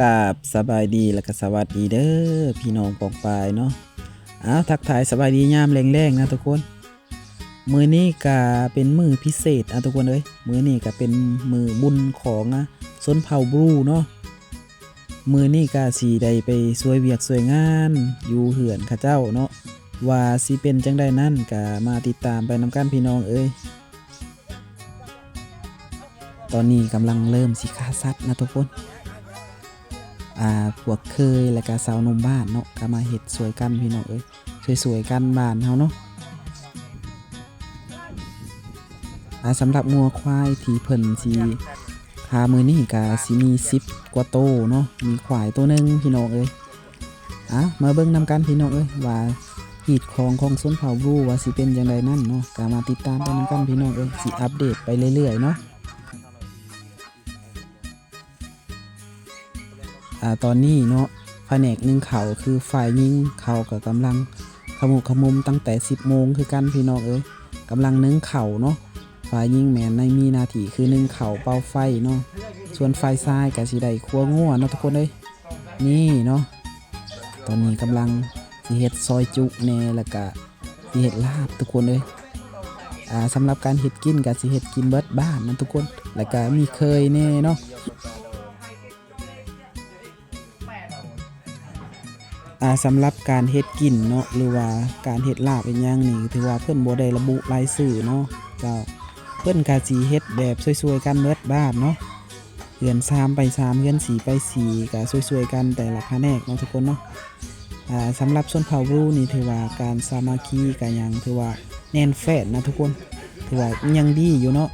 กาบสบายดีแล้วก็สวัสดีเด้อพี่น้องปองปายเนาะอ้าวทักทายสบายดียามแรงๆนะทุกคน มือนี้ก็เป็นมือพิเศษนะทุกคนเอ้ยมือนี้ก็เป็นมือบุญของอะสนเผาบลูเนาะมือนี้ก็สีได้ไปสวยเวียกสวยงานอยู่เหือนข้าเจ้าเนาะว่าสิเป็นจังได้นั่นก็มาติดตามไปนำกันพี่น้องเอ้ยตอนนี้กำลังเริ่มสิฆ่าสัตว์นะทุกคน อ่าพวกเคยและก็สาวนมบ้านเนาะก็มาเห็ดสวยกันพี่น้องเอ้ยสวยๆกันบ้านเฮาเนาะอ่าสำหรับงัวควายที่เพิ่นสิพามือนี่ก็สิมี10กว่าโตเนาะมีควายตัวหนึ่งพี่น้องเอ้ยอะมาเบิ่งนำกันพี่น้องเอ้ยว่าหีดของของสวนเผาบูว่าสิเป็นจังไดนั่นเนาะก็มาติดตามไปนำกันพี่น้องเอ้ยสิอัปเดตไปเรื่อยๆเนาะ อ่าตอนนี้เนาะแผนกหนึ่งเขาคือฝ่ายยิงเขากับกำลังขมุขมุมตั้งแต่ 10โมงคือกันพี่น้องเอ้ยกำลังนึ่งเข่าเนาะฝ่ายยิงแมนในมีนาทีคือนึ่งเข่าเป่าไฟเนาะส่วนฝ่ายซ้ายกับสีใดครัวงัวเนาะทุกคนเอ้ยนี่เนาะตอนนี้กำลังสิเฮ็ดซอยจุแน่แล้วก็สิเฮ็ดลาบทุกคนเอ้ยอ่าสำหรับการเฮ็ดกินกับสิเฮ็ดกินเบิดบ้านนะทุกคน แล้วก็มีเคยแน่เนาะ อ่าสำหรับการเฮ็ดกินเนาะหรือว่าการเฮ็ดลาบเป็นอย่างนี่ถือว่าเพิ่อนบ่ได้ระบุรายชื่อเนาะเจ้าเพิ่อนก็สิเฮ็ดแบบสวยๆกันเบิดบ้านเนาะเฮือน3ไป3เฮือน4ไป4ก็สวยๆกันแต่ละแผนกเนาะทุกคนเนาะอ่าสำหรับชนเผ่าบลูนี่ถือว่าการสามัคคีก็ยังถือว่าแน่นแฟนนะทุกคนถือว่ายังดีอยู่เนาะ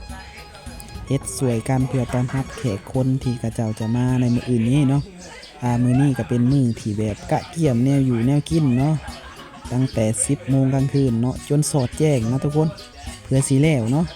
เฮ็ดสวยกันเพื่อต้อนรับแขกคนที่กระเจ้าจะมาในมื้ออื่นนี้เนาะ อ่ามือนี้ก็เป็นมือที่แบบกะเกี่ยมแนวอยู่แนวกินเนาะตั้งแต่ 10โมงกลางคืนเนาะจนสอดแจ้งนะทุกคนเพื่อสีแล้วเนาะ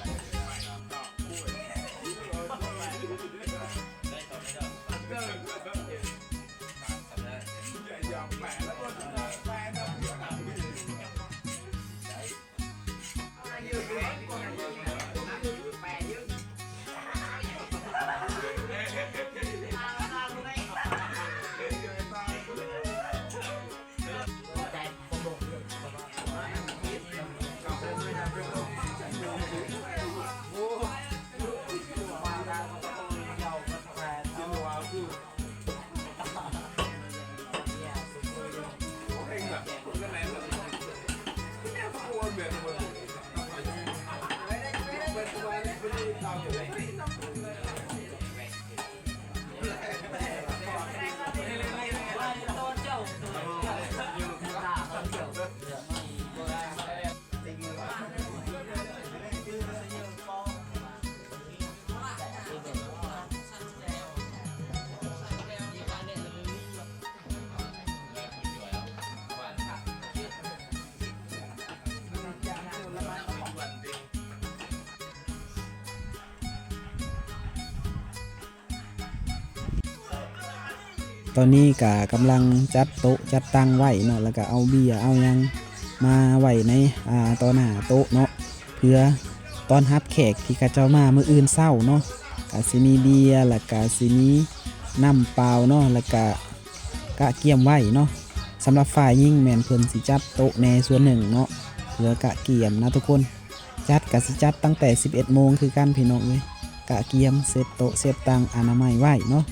ตอนนี้ก็กำลังจัดโต๊ะจัดตั้งไว้เนาะแล้วก็เอาเบียร์เอายังมาไว้ในอ่าต่อหน้าโต๊ะเนาะเพื่อตอนรับแขกที่กระเจ้ามาเมื้ออื่นเศร้าเนาะก็สิมีเบียร์แล้วก็สิมีน้ำเปล่าเนาะแล้วก็กะเกียมไว้เนาะสำหรับฝ่ายยิ่งแมนเพิ่นสิจัดโต๊ะในส่วนหนึ่งเนาะเพื่อกะเกียมนะทุกคนจัดกะสิจัดตั้งแต่ 11โมงคือกันพี่น้องเลยกะเกียมเซตโต๊ะเซตตังอนามัยไว้เนาะ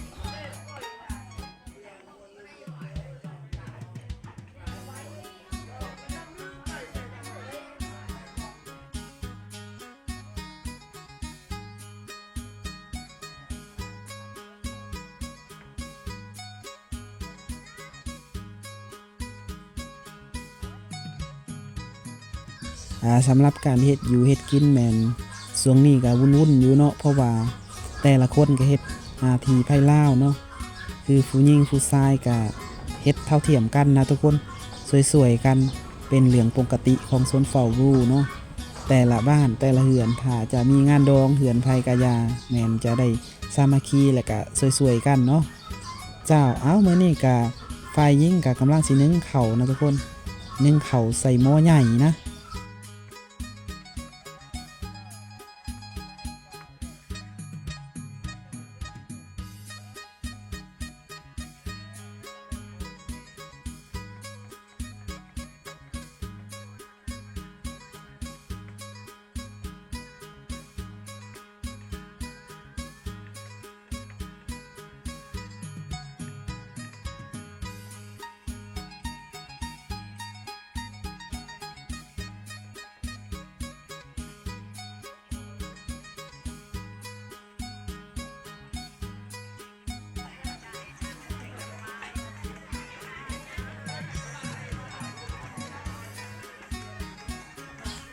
สำหรับการเฮ็ดอยู่เฮ็ดกินแมนช่วงนี้ก็วุ่นๆอยู่เนาะเพราะว่าแต่ละคนก็เฮ็ดหน้าทีไพ่ล่าเนาะคือผู้หญิงผู้ชายก็เฮ็ดเท่าเทียมกันนะทุกคนสวยๆกันเป็นเรื่องปกติของโซนเฝ้ารูเนาะแต่ละบ้านแต่ละเหือนถ้าจะมีงานดองเหือนไผกะยา แมนจะได้สามัคคีและก็สวยๆกันเนาะเจ้าเอ้ามื้อนี้ก็ฝ่ายหญิงก็กำลังสินึ่งเข้านะทุกคนนึ่งเข้าใส่หม้อใหญ่นะ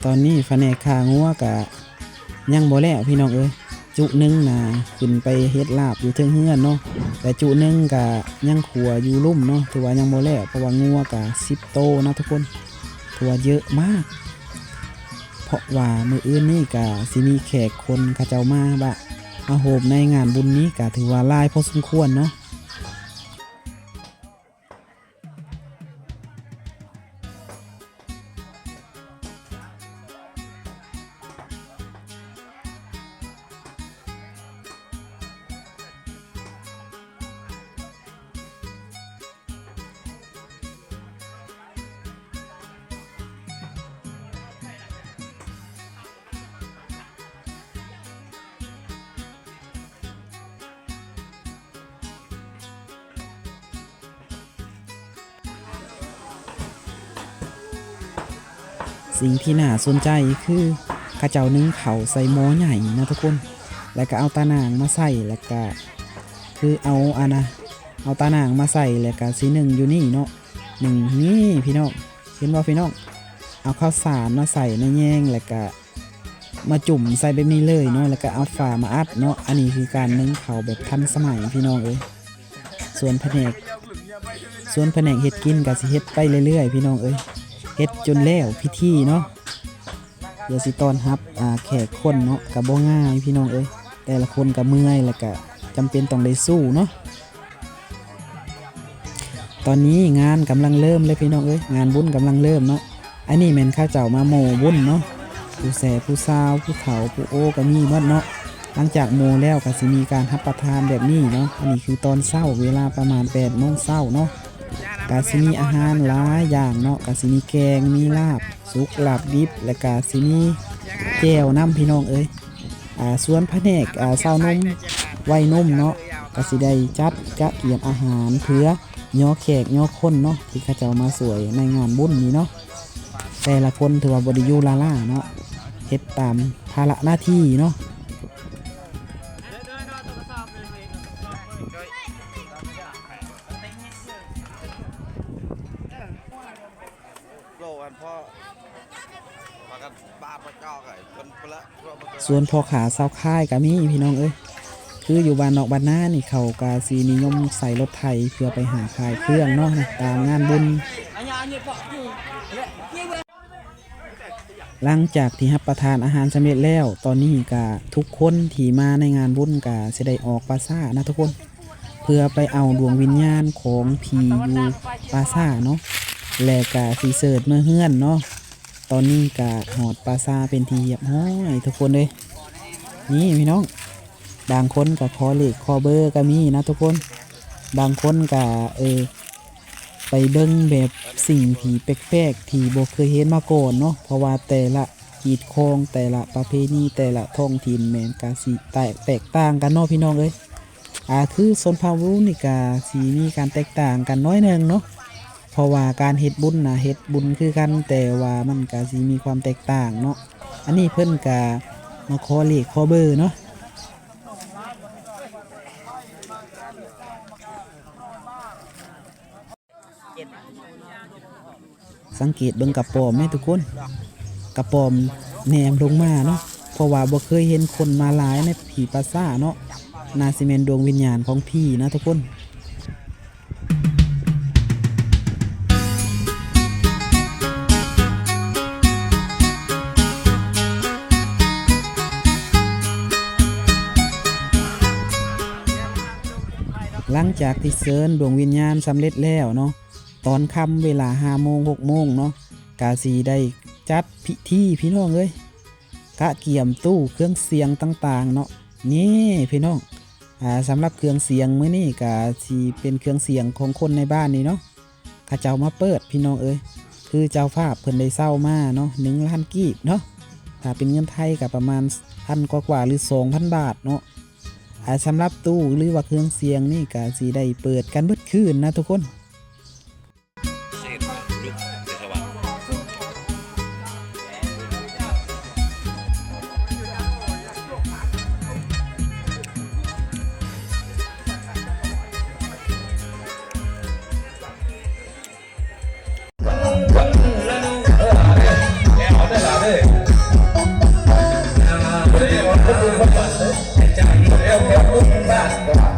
ตอนนี้แผนกขางัวกะยังบ่แล้วพี่น้องเอ้ยจุนึงนะขึ้นไปเฮ็ดลาบอยู่เทิงเฮือนเนาะแต่จุนึงกะยังขัวอยู่ลุ่มเนาะถือว่ายังบ่แล้วเพราะว่างัวกะ10โตนะทุกคนถือว่าเยอะมาก เพราะว่ามืออื่นนี่กะสิมีแขกคนเขาเจ้ามาบะมาโหมในงานบุญนี้กะถือว่าลายพอสมควรเนาะ สิ่งที่น่าสนใจคือข้าเจ้านึ่งเขาใส่หม้อใหญ่นะทุกคน แล้วก็เอาตานางมาใส่แล้วก็คือเอาอะนะ เอาตานางมาใส่แล้วก็สีหนึ่งอยู่นี่เนาะหนึ่งนี่พี่น้องเห็นว่าพี่น้องเอาข้าวสารมาใส่ในแยงแล้วก็มาจุ่มใส่แบบนี้เลยเนาะแล้วก็เอาฝามาอัดเนาะอันนี้คือการนึ่งเขาแบบทันสมัยพี่น้องเอ้ยส่วนแผนกส่วนแผนกเฮ็ดกินก็สิเฮ็ดไปเรื่อยๆพี่น้องเอ้ย ฮ็ดจนแล้วพิธีเนาะเดี๋ยวสิตอนรับอ่าแขกคนเนาะกับบ่ง่ายพี่น้องเอ้ยแต่ละคนก็เมื่อยแล้วก็จำเป็นต้องได้สู้เนาะตอนนี้งานกำลังเริ่มเลยพี่น้องเอ้ยงานบุญกำลังเริ่มเนาะอันนี้แม่นข้าเจ้ามาโมบุญเนาะผู้แสผู้สาวผู้เฒ่าผู้โอก็มีหมดเนาะหลังจากโมแล้วก็สิมีการรับประทานแบบนี้เนาะอันนี้คือตอนเช้าเวลาประมาณ8โมงเช้าเนาะ กาสิมีอาหารหลายอย่างเนาะกาสิมีแกงมีลาบสุกลาบดิบและกาสิมีแก้วน้ำพี่น้องเอ้ยอ่าส่วนพระเนกอ่าเศร้านมไว้นมเนาะกาสิได้จัดกะเกียมอาหารเพื่อย่อแขกย่อคนเนาะที่ข้าเจ้ามาสวยในงานบุญนี้เนาะแต่ละคนถือว่าบริยูลาล่าเนาะเฮ็ดตามภาระหน้าที่เนาะ พ่อมากันบานมาเก้าไก่คนเปละส่วนพอขาเศร้าค่ายก็มีพี่น้องเอ้ยคืออยู่บ้านนอกบ้านหน้านี่เขากาซีนิยมใส่รถไถเพื่อไปหาขายเครื่องเนาะนะตามงานบุญหลังจากที่รับประทานอาหารสำเร็จแล้ว ตอนนี้ก็ทุกคนที่มาในงานบุญก็จะได้ออกปราซ่านะทุกคน เพื่อไปเอาดวงวิญญาณของผีอยู่ปราซ่าเนาะ แลกาสีเสิร์ตเมื่อเฮือนเนาะตอนนี้กะหอดปราซาเป็นทีเรียบห้อยทุกคนเลยนี่พี่น้องบางคนกับคอเล็กคอเบอร์ก็มีนะทุกคน บางคนกับเออไปเบิ้งแบบสิ่งที่แปลกๆที่บ่เคยเห็นมาก่อนเนาะเพราะว่าแต่ละกีดคองแต่ละประเพณีแต่ละท้องถิ่นแมนกาสีแตกแตกต่างกันเนาะพี่น้องเอ้ยอ่าคือโซนพาวุนี่กาสีมีการแตกต่างกันน้อยหนึงเนาะ เพราะว่าการเฮ็ดบุญนะเฮ็ดบุญคือกันแต่ว่ามันก็สิมีความแตกต่างเนาะอันนี้เพิ่นก็มาขอเลขขอเบอร์เนาะสังเกตเบิ่งกระปอมไหมทุกคนกระปอมแหนมลงมาเนาะเพราะว่าบ่เคยเห็นคนมาหลายในผีปราซ่าเนาะนาซิเมนดวงวิญญาณของพี่นะทุกคน หลังจากที่เซิร์นดวงวิญญาณสำเร็จแล้วเนาะตอนค่ำเวลาห้าโมงหกโมงเนาะกาสีได้จัดพิธีพี่น้องเอ้ยกะเกี่ยมตู้เครื่องเสียงต่างๆเนาะนี่พี่น้องอ่าสำหรับเครื่องเสียงมื้อนี้กาสีเป็นเครื่องเสียงของคนในบ้านนี่เนาะข้าเจ้ามาเปิดพี่น้องเอ้ยคือเจ้าภาพเพิ่นได้เศร้ามาเนาะหนึ่งล้านกีบเนาะถ้าเป็นเงินไทยก็ประมาณพันกว่าๆหรือสองพันบาทเนาะ สำหรับตู้หรือว่าเครื่องเสียงนี่ก็สีได้เปิดกันเบิดคืนนะทุกคน ใจ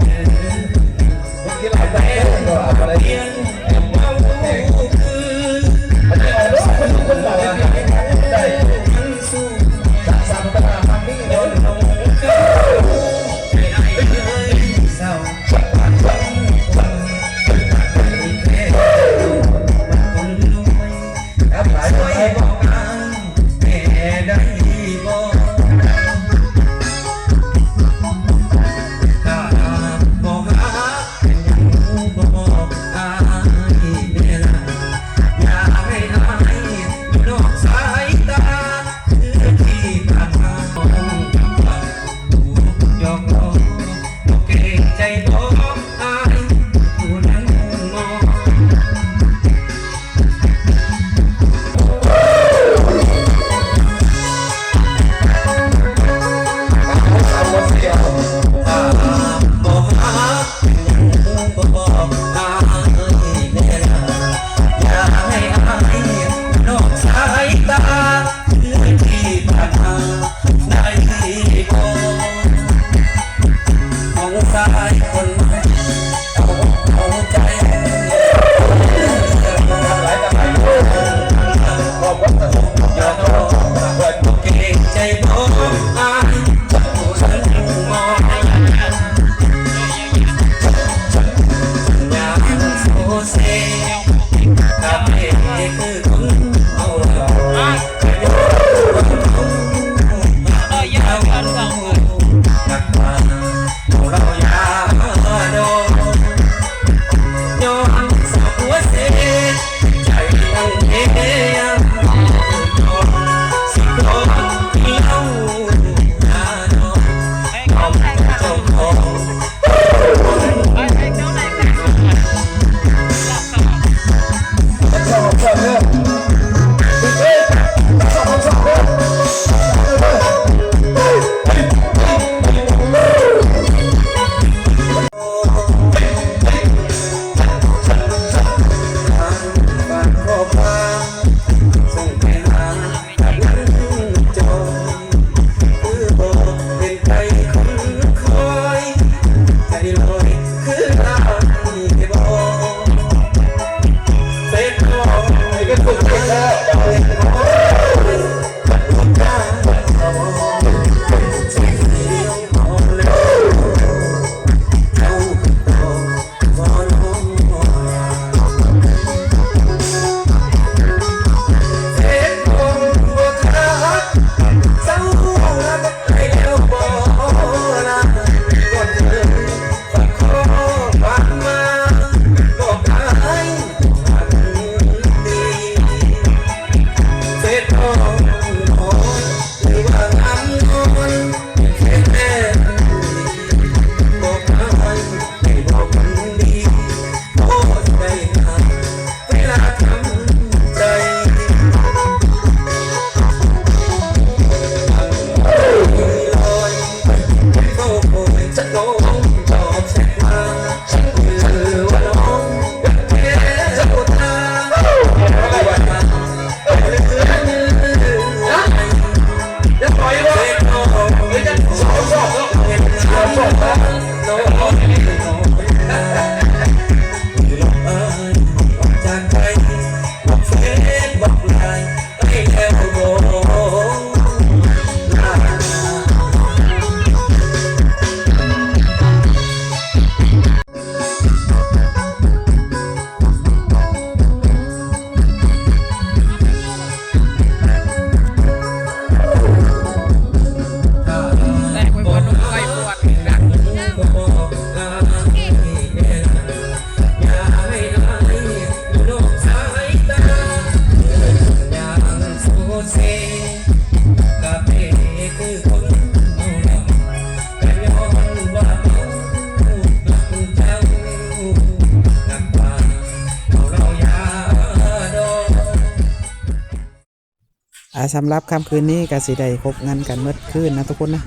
สำหรับค่ำคืนนี้กสิได้ครบงานกันเมื่อคืนนะทุกคนนะ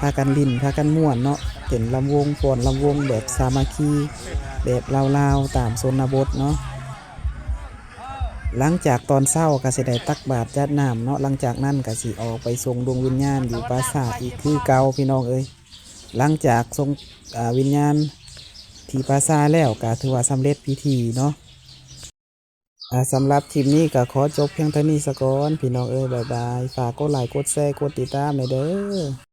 พากันลินพากันม่วนเนาะเป็นลำวงป่วนลำวงแบบสามัคคีแบบลาวๆตามโซนบทเนาะหลังจากตอนเช้ากสิได้ตักบาตรจัดน้ำเนาะหลังจากนั้นกสิออกไปส่งดวงวิญญาณอยู่ปราสาทอีกคือเก่าพี่น้องเอ้ยหลังจากส่งวิญญาณที่ปราสาทแล้วก็ถือว่าสำเร็จพิธีเนาะ สำหรับคลิปนี้ก็ขอจบเพียงเท่านี้สะก่อนพี่น้องเอ้ยบายบาย ฝากกดไลค์กดแชร์กดติดตามหน่อยเด้อ